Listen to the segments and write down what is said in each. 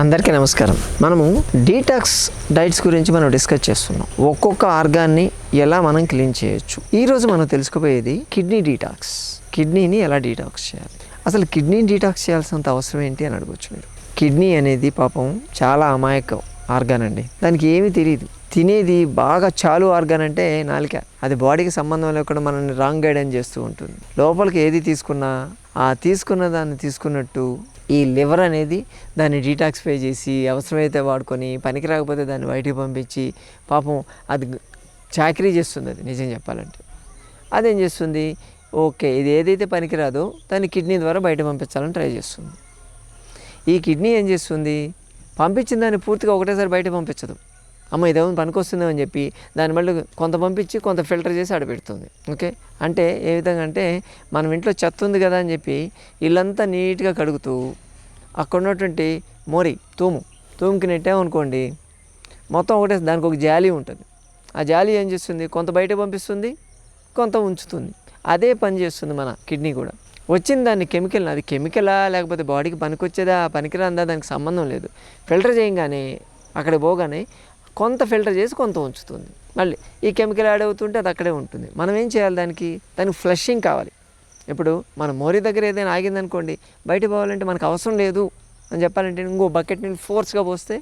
అందరికీ నమస్కారం. మనము డీటాక్స్ డైట్స్ గురించి మనం డిస్కస్ చేస్తున్నాం. ఒక్కొక్క ఆర్గాన్ని ఎలా మనం క్లీన్ చేయొచ్చు? ఈరోజు మనం తెలుసుకోబోయేది కిడ్నీ డీటాక్స్ కిడ్నీని ఎలా డీటాక్స్ చేయాలి? అసలు కిడ్నీ డీటాక్స్ చేయాల్సినంత అవసరం ఏంటి అని అడగచ్చు మీరు. కిడ్నీ అనేది పాపం చాలా అమాయకం ఆర్గాన్ అండి. దానికి ఏమీ తెలియదు తినేది బాగా చాలు ఆర్గాన్ అంటే నాలిక. అది బాడీకి సంబంధం లేకుండా మనల్ని రాంగ్ గైడెన్స్ చేస్తూ ఉంటుంది. లోపలికి ఏది తీసుకున్నా ఆ తీసుకున్న దాన్ని తీసుకున్నట్టు ఈ లివర్ అనేది దాన్ని డీటాక్సిఫై చేసి అవసరమైతే వాడుకొని పనికి రాకపోతే దాన్ని బయటికి పంపించి పాపం అది చాకరీ చేస్తుంది అది నిజం చెప్పాలంటే. అదేం చేస్తుంది? ఓకే ఇది ఏదైతే పనికిరాదో దాన్ని కిడ్నీ ద్వారా బయట పంపించాలని ట్రై చేస్తుంది. ఈ కిడ్నీ ఏం చేస్తుంది? పంపించిన దాన్ని పూర్తిగా ఒకటేసారి బయట పంపించదు. అమ్మ ఇదేమో పనికొస్తుందో అని చెప్పి దాని మళ్ళీ కొంత పంపించి కొంత ఫిల్టర్ చేసి ఆడపెడుతుంది ఓకే? అంటే ఏ విధంగా అంటే మనం ఇంట్లో చెత్త ఉంది కదా అని చెప్పి ఇల్లంతా నీట్గా కడుగుతూ అక్కడ ఉన్నటువంటి మోరి తూము తూముకి నెట్టామనుకోండి మొత్తం ఒకటే దానికి ఒక జాలి ఉంటుంది. ఆ జాలి ఏం చేస్తుంది? కొంత బయట పంపిస్తుంది కొంత ఉంచుతుంది. అదే పని చేస్తుంది మన కిడ్నీ కూడా. వచ్చిన దాన్ని కెమికల్ అది కెమికలా లేకపోతే బాడీకి పనికొచ్చేదా పనికిరాందా దానికి సంబంధం లేదు. ఫిల్టర్ చేయగానే అక్కడ పోగానే కొంత ఫిల్టర్ చేసి కొంత ఉంచుతుంది. మళ్ళీ ఈ కెమికల్ యాడ్ అవుతుంటే అది అక్కడే ఉంటుంది. మనం ఏం చేయాలి దానికి? దానికి ఫ్లషింగ్ కావాలి. ఇప్పుడు మన మోరీ దగ్గర ఏదైనా ఆగిందనుకోండి బయట పోవాలంటే మనకు అవసరం లేదు అని చెప్పాలంటే ఇంకో బకెట్ నీళ్ళు ఫోర్స్గా పోస్తే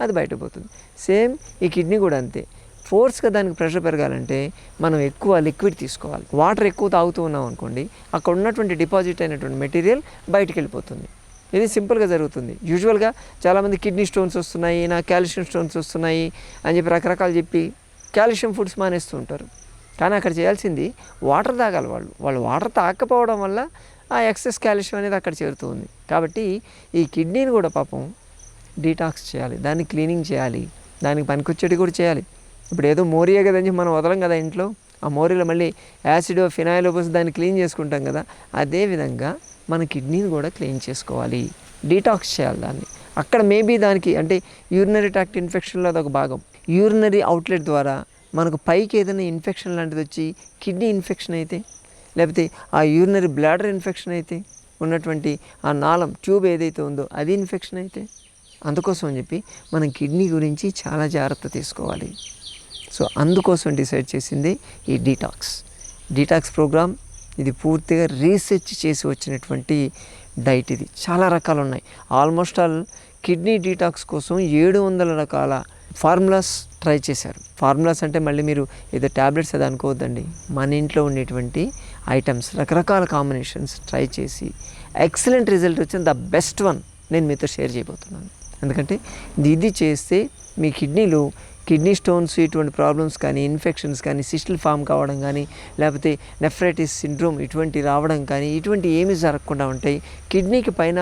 అది బయట పోతుంది. సేమ్ ఈ కిడ్నీ కూడా అంతే. ఫోర్స్గా దానికి ప్రెషర్ పెరగాలంటే మనం ఎక్కువ లిక్విడ్ తీసుకోవాలి. వాటర్ ఎక్కువ తాగుతూ ఉన్నాం అనుకోండి అక్కడ ఉన్నటువంటి డిపాజిట్ అయినటువంటి మెటీరియల్ బయటికి వెళ్ళిపోతుంది. ఇది సింపుల్గా జరుగుతుంది. యూజువల్గా చాలామంది కిడ్నీ స్టోన్స్ వస్తున్నాయి నా కాల్షియం స్టోన్స్ వస్తున్నాయి అని చెప్పి రకరకాలు చెప్పి కాల్షియం ఫుడ్స్ మానేస్తూ ఉంటారు. కానీ అక్కడ చేయాల్సింది వాటర్ తాగాలి వాళ్ళు. వాళ్ళు వాటర్ తాగకపోవడం వల్ల ఆ ఎక్సెస్ కాల్షియం అనేది అక్కడ చేరుతుంది కాబట్టి ఈ కిడ్నీని కూడా పాపం డీటాక్స్ చేయాలి. దాన్ని క్లీనింగ్ చేయాలి. దానికి పనికొచ్చేటి కూడా చేయాలి. ఇప్పుడు ఏదో మోరియే కదని మనం వదలం కదా ఇంట్లో. ఆ మోరీలో మళ్ళీ యాసిడ్ ఫినాయిల్ పోసి దాన్ని క్లీన్ చేసుకుంటాం కదా. అదే విధంగా మన కిడ్నీని కూడా క్లీన్ చేసుకోవాలి. డీటాక్స్ చేయాలి దాన్ని. అక్కడ మేబీ దానికి అంటే యూరినరీ ట్రాక్ట్ ఇన్ఫెక్షన్లో అదొక భాగం. యూరినరీ అవుట్లెట్ ద్వారా మనకు పైకి ఏదైనా ఇన్ఫెక్షన్ లాంటిది వచ్చి కిడ్నీ ఇన్ఫెక్షన్ అయితే లేకపోతే ఆ యూరినరీ బ్లాడర్ ఇన్ఫెక్షన్ అయితే ఉన్నటువంటి ఆ నాళం ట్యూబ్ ఏదైతే ఉందో అది ఇన్ఫెక్షన్ అయితే అందుకోసం అని చెప్పి మనం కిడ్నీ గురించి చాలా జాగ్రత్త తీసుకోవాలి. సో అందుకోసం డిసైడ్ చేసింది ఈ డీటాక్స్ డీటాక్స్ ప్రోగ్రామ్ ఇది పూర్తిగా రీసెర్చ్ చేసి వచ్చినటువంటి డైట్ ఇది. చాలా రకాలు ఉన్నాయి ఆల్మోస్ట్ ఆల్ కిడ్నీ డీటాక్స్ కోసం ఏడు వందల రకాల ఫార్ములాస్ ట్రై చేశారు. ఫార్ములాస్ అంటే మళ్ళీ మీరు ఏదో ట్యాబ్లెట్స్ అది అనుకోవద్దండి. మన ఇంట్లో ఉండేటువంటి ఐటమ్స్ రకరకాల కాంబినేషన్స్ ట్రై చేసి ఎక్సలెంట్ రిజల్ట్ వచ్చిన ద బెస్ట్ వన్ నేను మీతో షేర్ చేయబోతున్నాను. ఎందుకంటే ఇది చేస్తే మీ కిడ్నీలో కిడ్నీ స్టోన్స్ ఇటువంటి ప్రాబ్లమ్స్ కానీ ఇన్ఫెక్షన్స్ కానీ సిస్టల్ ఫామ్ కావడం కానీ లేకపోతే నెఫ్రైటిస్ సిండ్రోమ్ ఇటువంటి రావడం కానీ ఇటువంటి ఏమీ జరగకుండా ఉంటాయి. కిడ్నీకి పైన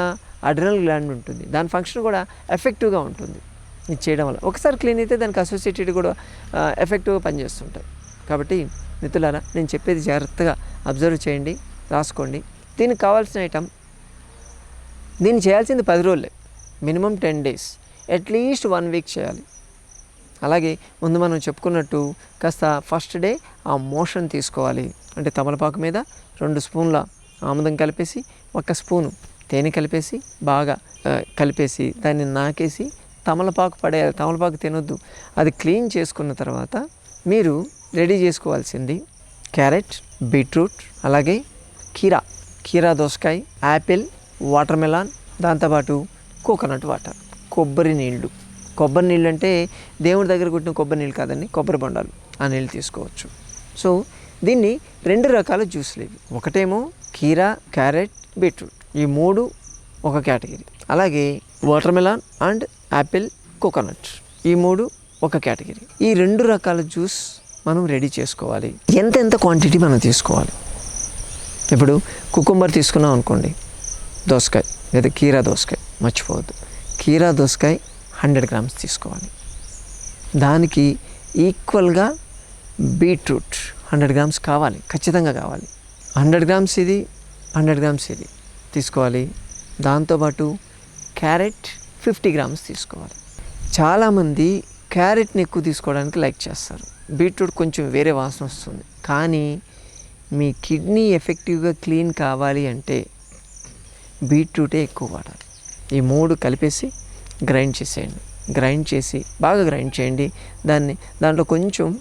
అడ్రనల్ గ్లాండ్ ఉంటుంది. దాని ఫంక్షన్ కూడా ఎఫెక్టివ్గా ఉంటుంది. ఇది చేయడం వల్ల. ఒకసారి క్లీన్ అయితే దానికి అసోసియేటెడ్ కూడా ఎఫెక్టివ్గా పనిచేస్తుంటాయి. కాబట్టి మిత్రులారా నేను చెప్పేది జాగ్రత్తగా అబ్జర్వ్ చేయండి రాసుకోండి. దీనికి కావాల్సిన ఐటమ్ దీన్ని చేయాల్సింది పది రోజులే. Minimum ten days. At least one week చేయాలి. అలాగే ముందు మనం చెప్పుకున్నట్టు కాస్త ఫస్ట్ డే ఆ మోషన్ తీసుకోవాలి. అంటే తమలపాకు మీద రెండు స్పూన్ల ఆముదం కలిపేసి ఒక స్పూను తేనె కలిపేసి బాగా కలిపేసి దాన్ని నాకేసి తమలపాకు పడేయాలి తమలపాకు తినొద్దు. అది క్లీన్ చేసుకున్న తర్వాత మీరు రెడీ చేసుకోవాల్సింది క్యారెట్ బీట్రూట్ అలాగే కీరా. కీరా దోసకాయ యాపిల్ వాటర్ మెలాన్ దాంతోపాటు కోకోనట్ వాటర్ కొబ్బరి నీళ్ళు కొబ్బరి నీళ్ళు అంటే దేవుడి దగ్గర కొట్టిన కొబ్బరి నీళ్ళు కాదండి కొబ్బరి బొండాలు ఆ నీళ్ళు తీసుకోవచ్చు. సో దీన్ని రెండు రకాల జ్యూస్లు ఇవి. ఒకటేమో కీరా క్యారెట్ బీట్రూట్. ఈ మూడు ఒక కేటగిరీ. అలాగే watermelon and apple coconut. ఈ మూడు ఒక కేటగిరీ. ఈ రెండు రకాల జ్యూస్ మనం రెడీ చేసుకోవాలి. ఎంత ఎంత క్వాంటిటీ మనం తీసుకోవాలి? ఇప్పుడు కుకుంబర్ తీసుకున్నాం అనుకోండి దోసకాయ లేదా కీరా దోసకాయ మర్చిపోవద్దు. కీరా దోసకాయ హండ్రెడ్ గ్రామ్స్ తీసుకోవాలి. దానికి ఈక్వల్గా బీట్రూట్ హండ్రెడ్ గ్రామ్స్ కావాలి ఖచ్చితంగా కావాలి. హండ్రెడ్ గ్రామ్స్ ఇది హండ్రెడ్ గ్రామ్స్ ఇది తీసుకోవాలి. దాంతోపాటు క్యారెట్ ఫిఫ్టీ గ్రామ్స్ తీసుకోవాలి. చాలామంది క్యారెట్ని ఎక్కువ తీసుకోవడానికి లైక్ చేస్తారు. బీట్రూట్ కొంచెం వేరే వాసన వస్తుంది. కానీ మీ కిడ్నీ ఎఫెక్టివ్గా క్లీన్ కావాలి అంటే బీట్రూటే ఎక్కువ వాడాలి. ఈ మూడు కలిపేసి గ్రైండ్ చేసేయండి. గ్రైండ్ చేసి బాగా గ్రైండ్ చేయండి. దాన్ని దాంట్లో కొంచెం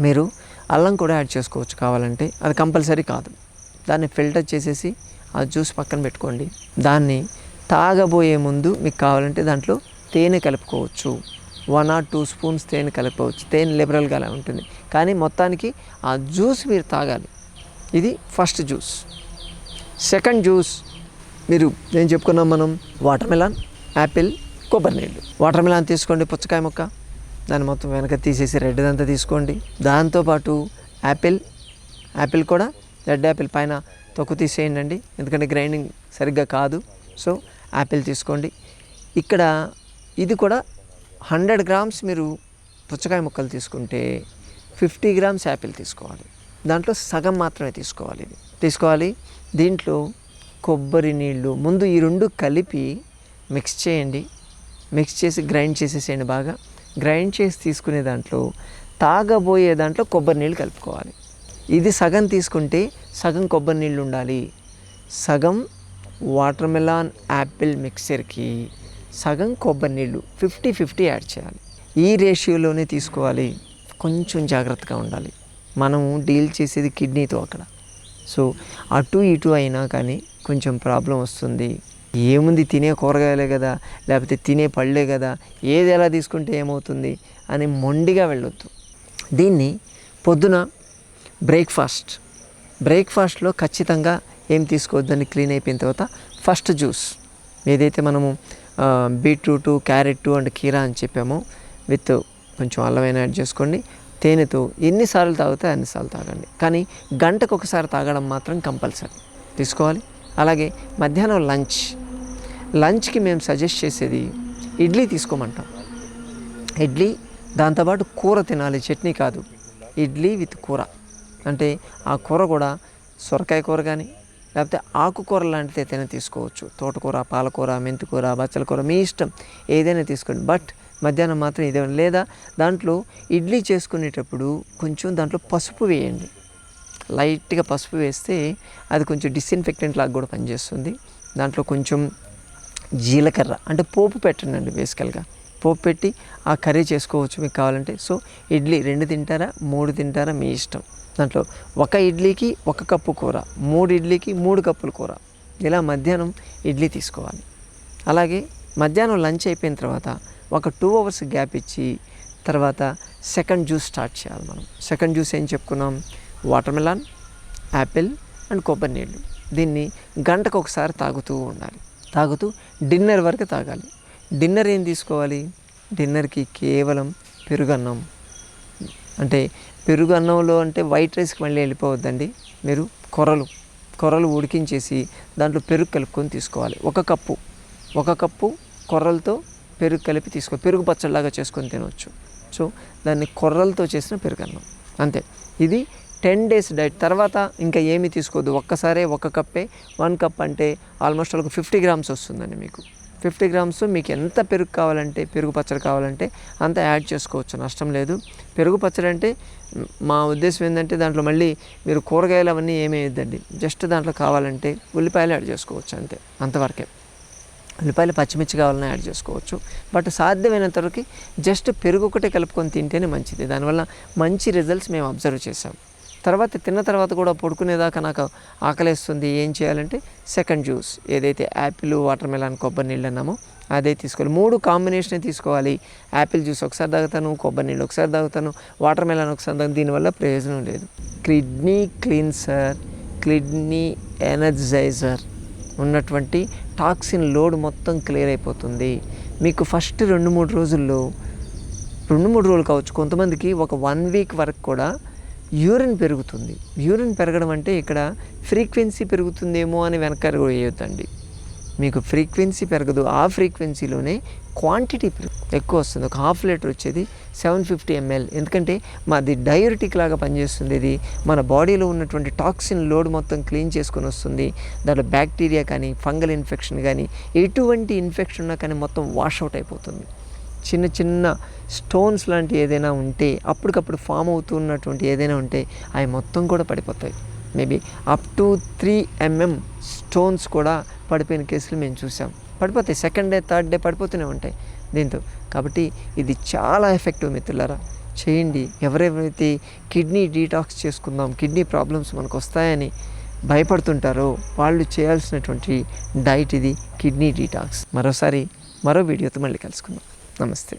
మీరు అల్లం కూడా యాడ్ చేసుకోవచ్చు కావాలంటే. అది కంపల్సరీ కాదు. దాన్ని ఫిల్టర్ చేసేసి ఆ జ్యూస్ పక్కన పెట్టుకోండి. దాన్ని తాగబోయే ముందు మీకు కావాలంటే దాంట్లో తేనె కలుపుకోవచ్చు. వన్ ఆర్ టూ స్పూన్స్ తేనె కలుపుకోవచ్చు. తేనె లిబరల్గా అలా ఉంటుంది. కానీ మొత్తానికి ఆ జ్యూస్ మీరు తాగాలి. ఇది ఫస్ట్ జ్యూస్. సెకండ్ జ్యూస్ మీరు నేను చెప్పుకున్నాం మనం వాటర్మెలన్ యాపిల్ కొబ్బరి నీళ్ళు వాటర్ మిలాన్ తీసుకోండి పుచ్చకాయ ముక్క. దాన్ని మొత్తం వెనక తీసేసి రెడ్ తీసుకోండి. దాంతోపాటు యాపిల్ యాపిల్ కూడా రెడ్ యాపిల్ పైన తొక్కు తీసేయండి అండి ఎందుకంటే గ్రైండింగ్ సరిగ్గా కాదు. సో యాపిల్ తీసుకోండి. ఇక్కడ ఇది కూడా హండ్రెడ్ గ్రామ్స్ మీరు పుచ్చకాయ ముక్కలు తీసుకుంటే ఫిఫ్టీ గ్రామ్స్ యాపిల్ తీసుకోవాలి. దాంట్లో సగం మాత్రమే తీసుకోవాలి ఇది. తీసుకోవాలి. దీంట్లో కొబ్బరి నీళ్ళు. ముందు ఈ రెండు కలిపి మిక్స్ చేయండి. మిక్స్ చేసి గ్రైండ్ చేసేసేయండి బాగా. గ్రైండ్ చేసి తీసుకునే దాంట్లో తాగబోయే దాంట్లో కొబ్బరి నీళ్ళు కలుపుకోవాలి. ఇది సగం తీసుకుంటే సగం కొబ్బరి నీళ్ళు ఉండాలి. సగం వాటర్ మెలాన్ యాపిల్ మిక్సర్కి సగం కొబ్బరి నీళ్ళు ఫిఫ్టీ ఫిఫ్టీ యాడ్ చేయాలి. ఈ రేషియోలోనే తీసుకోవాలి. కొంచెం జాగ్రత్తగా ఉండాలి. మనము డీల్ చేసేది కిడ్నీతో అక్కడ. సో అటు ఇటు అయినా కానీ కొంచెం ప్రాబ్లం వస్తుంది. ఏముంది తినే కూరగాయలే కదా లేకపోతే తినే పళ్ళే కదా ఏది ఎలా తీసుకుంటే ఏమవుతుంది అని మొండిగా వెళ్ళొద్దు. దీన్ని పొద్దున బ్రేక్ఫాస్ట్ బ్రేక్ఫాస్ట్లో ఖచ్చితంగా ఏం తీసుకోవద్దని క్లీన్ అయిపోయిన తర్వాత ఫస్ట్ జ్యూస్. ఏదైతే మనము బీట్రూటు క్యారెట్ అండ్ కీరా అని చెప్పామో విత్ కొంచెం అల్లమైన యాడ్ చేసుకోండి. తేనెతో ఎన్నిసార్లు తాగితే అన్నిసార్లు తాగండి. కానీ గంటకు ఒకసారి తాగడం మాత్రం కంపల్సరీ. తీసుకోవాలి. అలాగే మధ్యాహ్నం లంచ్ లంచ్కి మేము సజెస్ట్ చేసేది ఇడ్లీ తీసుకోమంటాం. ఇడ్లీ దాంతోపాటు కూర తినాలి చట్నీ కాదు. ఇడ్లీ విత్ కూర. అంటే ఆ కూర కూడా సొరకాయ కూర కానీ లేకపోతే ఆకుకూర లాంటిది ఏదైనా తీసుకోవచ్చు. తోటకూర పాలకూర మెంతికూర బచ్చల కూర మీ ఇష్టం. ఏదైనా తీసుకోండి. బట్ మధ్యాహ్నం మాత్రం ఇదే లేదా దాంట్లో ఇడ్లీ చేసుకునేటప్పుడు కొంచెం దాంట్లో పసుపు వేయండి. లైట్గా పసుపు వేస్తే అది కొంచెం డిస్ఇన్ఫెక్టెంట్ లాగా కూడా పనిచేస్తుంది. దాంట్లో కొంచెం జీలకర్ర అంటే పోపు పెట్టండి బేసికల్గా. పోపు పెట్టి ఆ కర్రీ చేసుకోవచ్చు మీకు కావాలంటే. సో ఇడ్లీ రెండు తింటారా మూడు తింటారా మీ ఇష్టం. దాంట్లో ఒక ఇడ్లీకి ఒక కప్పు కూర మూడు ఇడ్లీకి మూడు కప్పుల కూర. ఇలా మధ్యాహ్నం ఇడ్లీ తీసుకోవాలి. అలాగే మధ్యాహ్నం లంచ్ అయిపోయిన తర్వాత ఒక టూ అవర్స్ గ్యాప్ ఇచ్చి తర్వాత సెకండ్ జ్యూస్ స్టార్ట్ చేయాలి మనం. సెకండ్ జ్యూస్ ఏం చెప్పుకున్నాం? వాటర్ మెలాన్ యాపిల్ అండ్ కొబ్బరి నీళ్ళు. దీన్ని గంటకు ఒకసారి తాగుతూ ఉండాలి. తాగుతూ డిన్నర్ వరకు తాగాలి. డిన్నర్ ఏం తీసుకోవాలి? డిన్నర్కి కేవలం పెరుగన్నం. అంటే పెరుగు అన్నంలో అంటే వైట్ రైస్కి మళ్ళీ వెళ్ళిపోవద్దండి. మీరు కొరలు కొరలు ఉడికించేసి దాంట్లో పెరుగు కలుపుకొని తీసుకోవాలి. ఒక కప్పు ఒక కప్పు కొర్రలతో పెరుగు కలిపి తీసుకో పెరుగు పచ్చడిలాగా చేసుకొని తినవచ్చు సో దాన్ని కొర్రలతో చేసిన పెరుగు అన్నం అంతే. ఇది టెన్ డేస్ డైట్. తర్వాత ఇంకా ఏమీ తీసుకోవద్దు ఒక్కసారే ఒక కప్పే వన్ కప్ అంటే ఆల్మోస్ట్ ఒక ఫిఫ్టీ గ్రామ్స్ వస్తుందండి మీకు. ఫిఫ్టీ గ్రామ్స్ మీకు ఎంత పెరుగు కావాలంటే పెరుగు పచ్చడి కావాలంటే అంత యాడ్ చేసుకోవచ్చు. నష్టం లేదు. పెరుగు పచ్చడి అంటే మా ఉద్దేశం ఏంటంటే దాంట్లో మళ్ళీ మీరు కూరగాయలు అవన్నీ ఏమేయద్దండి జస్ట్ దాంట్లో కావాలంటే ఉల్లిపాయలు యాడ్ చేసుకోవచ్చు అంతే అంతవరకే. ఉల్లిపాయలు పచ్చిమిర్చి కావాలన్నా యాడ్ చేసుకోవచ్చు. బట్ సాధ్యమైనంత వరకు జస్ట్ పెరుగు ఒకటే కలుపుకొని తింటేనే మంచిది. దానివల్ల మంచి రిజల్ట్స్ మేము అబ్జర్వ్ చేసాం తర్వాత తిన్న తర్వాత కూడా పడుకునేదాకా నాకు ఆకలేస్తుంది. ఏం చేయాలంటే సెకండ్ జ్యూస్ ఏదైతే యాపిల్ వాటర్ మెలాన్ కొబ్బరి నీళ్ళు అన్నామో అదే తీసుకోవాలి. మూడు కాంబినేషనే తీసుకోవాలి. యాపిల్ జ్యూస్ ఒకసారి తాగుతాను కొబ్బరి నీళ్ళు ఒకసారి తాగుతాను వాటర్ మెలాన్ ఒకసారి తాగుతాను దీనివల్ల ప్రయోజనం లేదు. కిడ్నీ క్లీన్సర్ కిడ్నీ ఎనర్జైజర్ ఉన్నటువంటి టాక్సిన్ లోడ్ మొత్తం క్లియర్ అయిపోతుంది. మీకు ఫస్ట్ రెండు మూడు రోజుల్లో రెండు మూడు రోజులు కావచ్చు కొంతమందికి ఒక వన్ వీక్ వరకు కూడా యూరిన్ పెరుగుతుంది. యూరిన్ పెరగడం అంటే ఇక్కడ ఫ్రీక్వెన్సీ పెరుగుతుందేమో అని వెనకాల వేయొద్దండి. మీకు ఫ్రీక్వెన్సీ పెరగదు. ఆ ఫ్రీక్వెన్సీలోనే క్వాంటిటీ ఎక్కువ వస్తుంది. ఒక హాఫ్ లీటర్ వచ్చేది సెవెన్ ఫిఫ్టీ ఎంఎల్. ఎందుకంటే మాది డయూరిటిక్ లాగా పనిచేస్తుంది ఇది. మన బాడీలో ఉన్నటువంటి టాక్సిన్ లోడ్ మొత్తం క్లీన్ చేసుకొని వస్తుంది. దాంట్లో బ్యాక్టీరియా కానీ ఫంగల్ ఇన్ఫెక్షన్ కానీ ఎటువంటి ఇన్ఫెక్షన్ ఉన్నా కానీ మొత్తం వాష్ అవుట్ అయిపోతుంది. చిన్న చిన్న స్టోన్స్ లాంటి ఏదైనా ఉంటే అప్పటికప్పుడు ఫామ్ అవుతున్నటువంటి ఏదైనా ఉంటే అవి మొత్తం కూడా పడిపోతాయి. Maybe up to three MM stones కూడా పడిపోయిన కేసులు మేము చూసాం. పడిపోతాయి. సెకండ్ డే థర్డ్ డే పడిపోతూనే ఉంటాయి దీంతో. కాబట్టి ఇది చాలా ఎఫెక్టివ్ మిత్రులారా. చేయండి. ఎవరెవరైతే కిడ్నీ డీటాక్స్ చేసుకుందాం కిడ్నీ ప్రాబ్లమ్స్ మనకు వస్తాయని భయపడుతుంటారో వాళ్ళు చేయాల్సినటువంటి డైట్ ఇది కిడ్నీ డీటాక్స్ మరోసారి మరో వీడియోతో మళ్ళీ కలుసుకుందాం. నమస్తే.